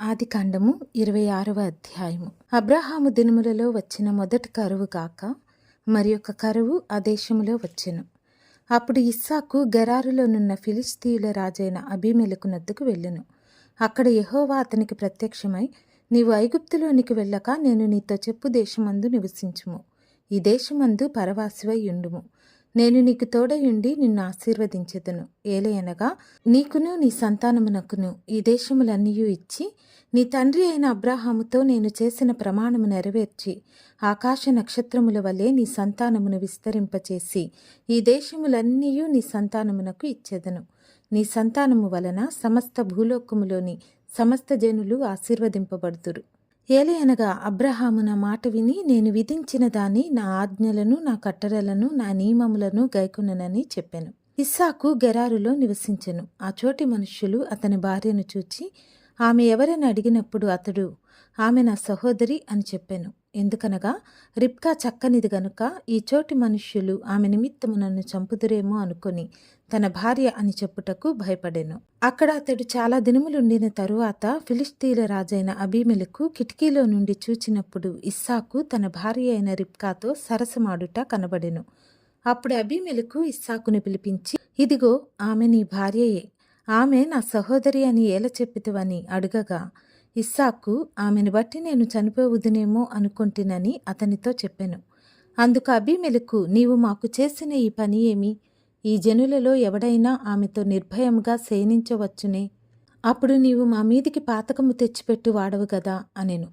ఆది కాండము ఇరవై ఆరవ అధ్యాయము. అబ్రహాము దినములలో వచ్చిన మొదటి కరువు కాక మరి ఒక కరువు ఆ దేశములో వచ్చెను. అప్పుడు ఇస్సాకు గెరారులోనున్న ఫిలిస్తీయుల రాజైన అబీమెలకు నద్దుకు వెళ్ళెను. అక్కడ యహోవా అతనికి ప్రత్యక్షమై నీవు ఐగుప్తులోనికి వెళ్ళక నేను నీతో చెప్పు దేశమందు నివసించుము. ఈ దేశమందు పరవాసివై ఉండుము. నేను నీకు తోడయుండి నిన్ను ఆశీర్వదించెదను. ఏలయనగా నీకును నీ సంతానమునకును ఈ దేశములన్నీ ఇచ్చి నీ తండ్రి అయిన అబ్రాహాముతో నేను చేసిన ప్రమాణము నెరవేర్చి ఆకాశ నక్షత్రముల వలె నీ సంతానమును విస్తరింపచేసి ఈ దేశములన్నీయూ నీ సంతానమునకు ఇచ్చెదను. నీ సంతానము వలన సమస్త భూలోకములోని సమస్త జనులు ఆశీర్వదింపబడుతురు ఏలయనగా అబ్రహాము నా మాట విని నేను విధించిన దాని నా ఆజ్ఞలను నా కట్టడలను నా నియమములను గైకొననని చెప్పాను. ఇస్సాకు గెరారులో నివసించెను. ఆ చోటి మనుష్యులు అతని భార్యను చూచి ఆమె ఎవరని అడిగినప్పుడు అతడు ఆమె నా సహోదరి అని చెప్పాను. ఎందుకనగా రిప్కా చక్కనిది గనుక ఈ చోటి మనుష్యులు ఆమె నిమిత్తము నన్ను చంపుదురేమో అనుకొని తన భార్య అని చెప్పుటకు భయపడెను. అక్కడ అతడు చాలా దినములుండిన తరువాత ఫిలిస్తీన్ల రాజైన అభిమెలకు కిటికీలో నుండి చూచినప్పుడు ఇస్సాకు తన భార్య అయిన రిప్కాతో సరసమాడుట కనబడెను. అప్పుడు అభిమెలకు ఇస్సాకును పిలిపించి ఇదిగో ఆమె నీ భార్యయే. ఆమె నా సహోదరి అని ఏల చెప్పితువని అడుగగా ఇస్సాకు ఆమెను బట్టి నేను చనిపోవుదునేమో అనుకుంటునని అతనితో చెప్పాను. అందుకు అభిమెలకు నీవు మాకు చేసిన ఈ పని ఏమి? ఈ జనులలో ఎవడైనా ఆమెతో నిర్భయంగా శయనించవచ్చునే అప్పుడు నీవు మా మీదికి పాతకము తెచ్చిపెట్టు వాడవు గదా? అనెను.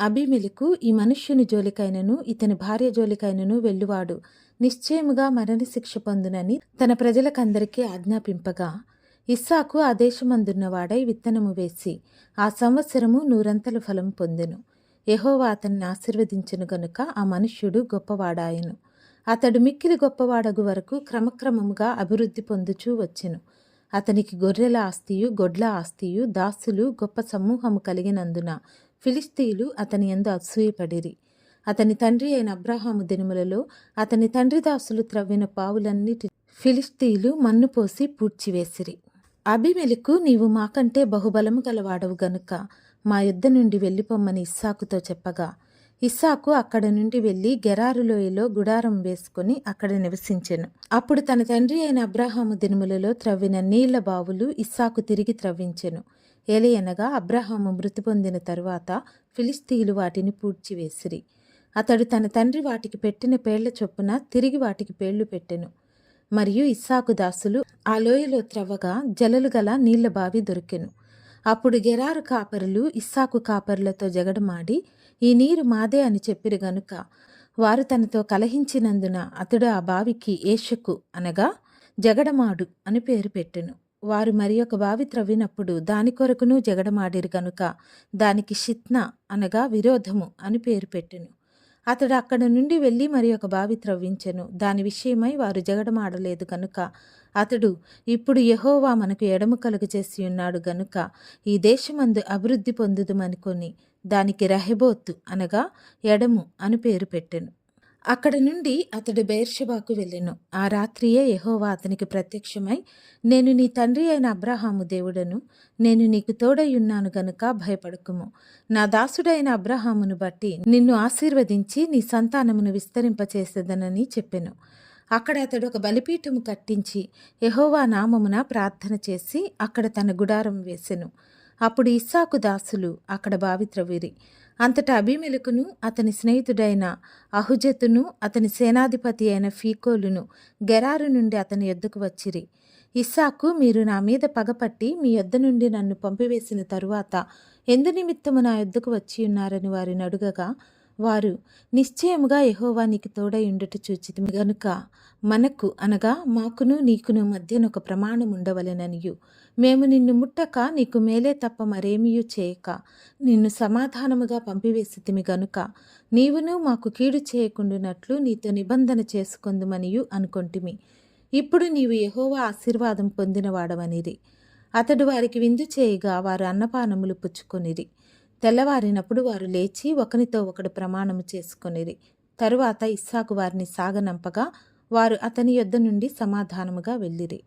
అభిమెలకు ఈ మనుష్యుని జోలికైనను ఇతని భార్య జోలికైనను వెళ్ళువాడు. నిశ్చయముగా మరణశిక్ష పొందునని తన ప్రజలకందరికీ ఆజ్ఞాపింపగా ఇస్సాకు ఆ దేశమందున్నవాడై విత్తనము వేసి ఆ సంవత్సరము నూరంతల ఫలం పొందెను. యహోవా అతన్ని ఆశీర్వదించను గనుక ఆ మనుష్యుడు గొప్పవాడాయను. అతడు మిక్కిలి గొప్పవాడగు వరకు క్రమక్రమముగా అభివృద్ధి పొందుచూ వచ్చెను. అతనికి గొర్రెల ఆస్తియు గొడ్ల ఆస్తియు దాసులు గొప్ప సమూహము కలిగినందున ఫిలిస్తీయులు అతని ఎందు అసూయపడిరి. అతని తండ్రి అయిన అబ్రహాము దినములలో అతని తండ్రి దాసులు త్రవ్విన పావులన్నిటి ఫిలిస్తీయులు మన్ను పోసి పూడ్చివేసిరి. అభిమెలకు నీవు మాకంటే బహుబలము గలవాడవు గనుక మా యుద్ధ నుండి వెళ్ళిపోమ్మని ఇస్సాకుతో చెప్పగా. ఇస్సాకు అక్కడ నుండి వెళ్ళి గెరారులోయలో గుడారం వేసుకుని అక్కడ నివసించెను. అప్పుడు తన తండ్రి అయిన అబ్రహాము దినములలో త్రవ్విన నీళ్ళ బావులు ఇస్సాకు తిరిగి త్రవ్వించెను. ఏలయనగా అబ్రహాము మృతి పొందిన తరువాత ఫిలిస్తీయులు వాటిని పూడ్చివేసిరి. అతడు తన తండ్రి వాటికి పెట్టిన పేళ్ళ చొప్పున తిరిగి వాటికి పేళ్ళు పెట్టెను. మరియు ఇస్సాకు దాసులు ఆ లోయలో త్రవ్వగా జలలు గల నీళ్ళ బావి దొరికెను. అప్పుడు గెరారు కాపరులు ఇస్సాకు కాపరులతో జగడమాడి ఈ నీరు మాదే అని చెప్పిరు గనుక వారు తనతో కలహించినందున అతడు ఆ బావికి ఏషకు అనగా జగడమాడు అని పేరు పెట్టెను. వారు మరి ఒక బావి త్రవ్వినప్పుడు దాని కొరకును జగడమాడిరు గనుక దానికి షిత్న అనగా విరోధము అని పేరు పెట్టెను. అతడు అక్కడ నుండి వెళ్ళి మరి ఒక బావి త్రవ్వించెను. దాని విషయమై వారు జగడమాడలేదు కనుక అతడు ఇప్పుడు యహోవా మనకు ఎడము కలుగు చేసి ఉన్నాడు గనుక ఈ దేశమందు అభివృద్ధి పొందుదుమనుకొని దానికి రహెబోతు అనగా ఎడము అని పేరు పెట్టెను. అక్కడ నుండి అతడు బెయిర్షబాకు వెళ్ళెను. ఆ రాత్రియే యహోవా అతనికి ప్రత్యక్షమై నేను నీ తండ్రి అయిన అబ్రహాము దేవుడను నేను నీకు తోడయ్యున్నాను గనుక భయపడకుము. నా దాసుడైన అబ్రహామును బట్టి నిన్ను ఆశీర్వదించి నీ సంతానమును విస్తరింపచేసేదనని చెప్పెను. అక్కడ అతడు ఒక బలిపీఠము కట్టించి యహోవా నామమున ప్రార్థన చేసి అక్కడ తన గుడారం వేసెను. అప్పుడు ఇస్సాకు దాసులు అక్కడ బావి త్రవ్విరి అంతటా అభిమెలకును అతని స్నేహితుడైన అహుజతును అతని సేనాధిపతి అయిన ఫీకోలును గెరారు నుండి అతని యొద్దకు వచ్చిరి. ఇస్సాకు మీరు నా మీద పగపట్టి మీ యొద్ద నుండి నన్ను పంపివేసిన తరువాత ఎందు నిమిత్తము నా యొద్దకు వచ్చి ఉన్నారని వారిని అడుగగా వారు నిశ్చయముగా యహోవా నీకు తోడై ఉండుట చూచితి గనుక మనకు అనగా మాకును నీకును మధ్యన ఒక ప్రమాణం ఉండవలెననియు. మేము నిన్ను ముట్టక నీకు మేలే తప్ప మరేమియూ చేయక. నిన్ను సమాధానముగా పంపివేసితిమి గనుక నీవును మాకు కీడు చేయకుండునట్లు నీతో నిబంధన చేసుకొందుమనియు అనుకొంటిమి. ఇప్పుడు నీవు యహోవా ఆశీర్వాదం పొందినవాడవనిరి. అతడు వారికి విందు చేయగా వారు అన్నపానములు పుచ్చుకొనిరి. తెల్లవారినప్పుడు వారు లేచి ఒకనితో ఒకడు ప్రమాణము చేసుకొనిరి. తరువాత ఇస్సాకు వారిని సాగనంపగా వారు అతని యొద్ద నుండి సమాధానముగా వెళ్ళిరి.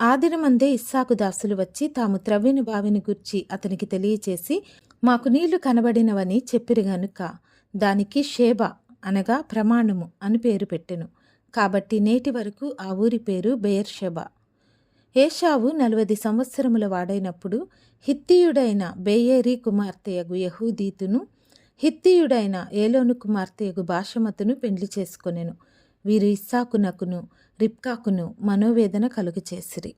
ఆదినమందే ఇస్సాకు దాసులు వచ్చి తాము త్రవ్విన బావిని గుర్చి అతనికి తెలియచేసి మాకు నీళ్ళు కనబడినవని చెప్పిరి గనుక దానికి షేబ అనగా ప్రమాణము అని పేరు పెట్టెను. కాబట్టి నేటి వరకు ఆ ఊరి పేరు బెయర్షెబా. ఏషావు నలవది సంవత్సరముల వాడైనప్పుడు హిత్తీయుడైన బేయేరీ కుమార్తెయగు యహూదీతును హిత్తీయుడైన ఏలోను కుమార్తెయగు భాషమతును పెండ్లి చేసుకొనెను. వీరు ఇస్సాకునకును రిప్కాకును మనోవేదన కలుగచేసిరి.